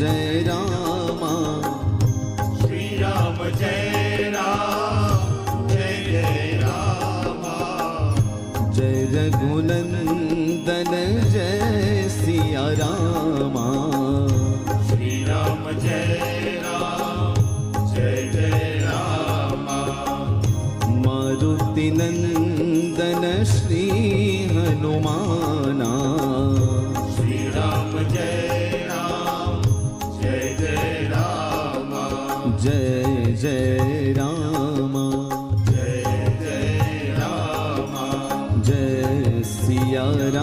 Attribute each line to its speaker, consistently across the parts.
Speaker 1: જય રામા
Speaker 2: શ્રી રામ જય
Speaker 1: મારુતિ નંદન શ્રી હનુમાના
Speaker 2: શ્રી રામ જય રામ જય જય રામ
Speaker 1: જય જય રામ
Speaker 2: જય જય રામ
Speaker 1: જય સિયા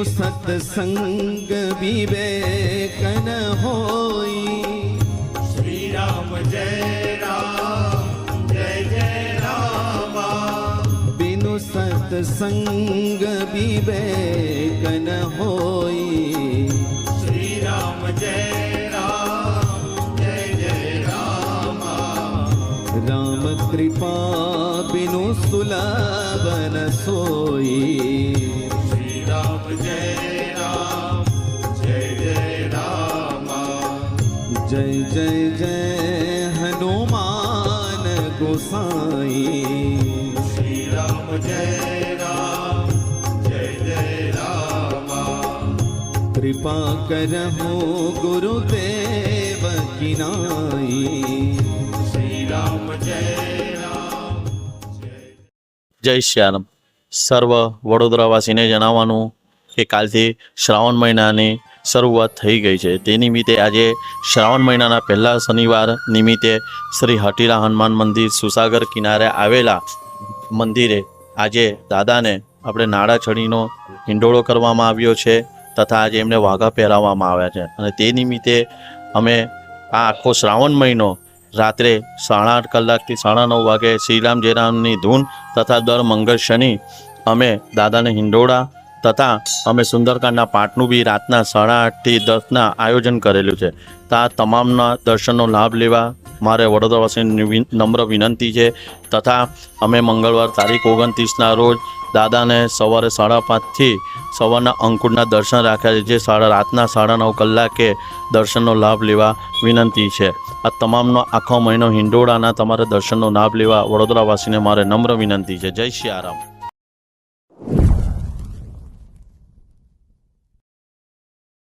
Speaker 1: તો સત્સંગ વિવેકન હોય
Speaker 2: શ્રી રામ જય રામ જય જય રામ
Speaker 1: બિનુ સત્સંગ વિવેકન હોય
Speaker 2: શ્રી રામ જય રામ જય જય રામ
Speaker 1: રામ કૃપા બિનુ સુલભન સોઈ
Speaker 2: જય જય જય
Speaker 1: હનુમાન ગોસાઈ
Speaker 2: શ્રી રામ જય રામ જય જય રામ
Speaker 1: કૃપા કરહો ગુરુદેવ કિનાઈ
Speaker 2: શ્રી રામ જય રામ જય
Speaker 3: જય શ્યારામ સર્વ વડોદરાવાસીને જણાવવાનું કે કાલથી શ્રાવણ મહિનાની શરૂઆત થઈ ગઈ છે. તે નિમિત્તે આજે શ્રાવણ મહિનાના પહેલા શનિવાર નિમિત્તે શ્રી હટીલા હનુમાન મંદિર સુસાગર કિનારે આવેલા મંદિરે આજે દાદાને આપણે નાળાછડીનો હિંડોળો કરવામાં આવ્યો છે તથા આજે એમને વાઘા પહેરાવવામાં આવ્યા છે. અને તે નિમિત્તે અમે આ આખો શ્રાવણ મહિનો રાત્રે સાડા આઠ કલાકથી સાડા નવ વાગે શ્રીરામ જયરામની ધૂન તથા દર મંગળ શનિ અમે દાદાને હિંડોળા તથા અમે સુંદરકાંડના પાઠનું બી રાતના સાડા આઠથી દસના આયોજન કરેલું છે. તો તમામના દર્શનનો લાભ લેવા મારે વડોદરાવાસીની નમ્ર વિનંતી છે. તથા અમે મંગળવાર તારીખ ઓગણત્રીસના રોજ દાદાને સવારે સાડા પાંચથી સવારના અંકુરના દર્શન રાખ્યા છે. જે સાડા રાતના સાડા નવ કલાકે દર્શનનો લાભ લેવા વિનંતી છે. આ તમામનો આખો મહિનો હિંડોળાના તમારે દર્શનનો લાભ લેવા વડોદરાવાસીને મારે નમ્ર વિનંતી છે. જય શ્રી રામ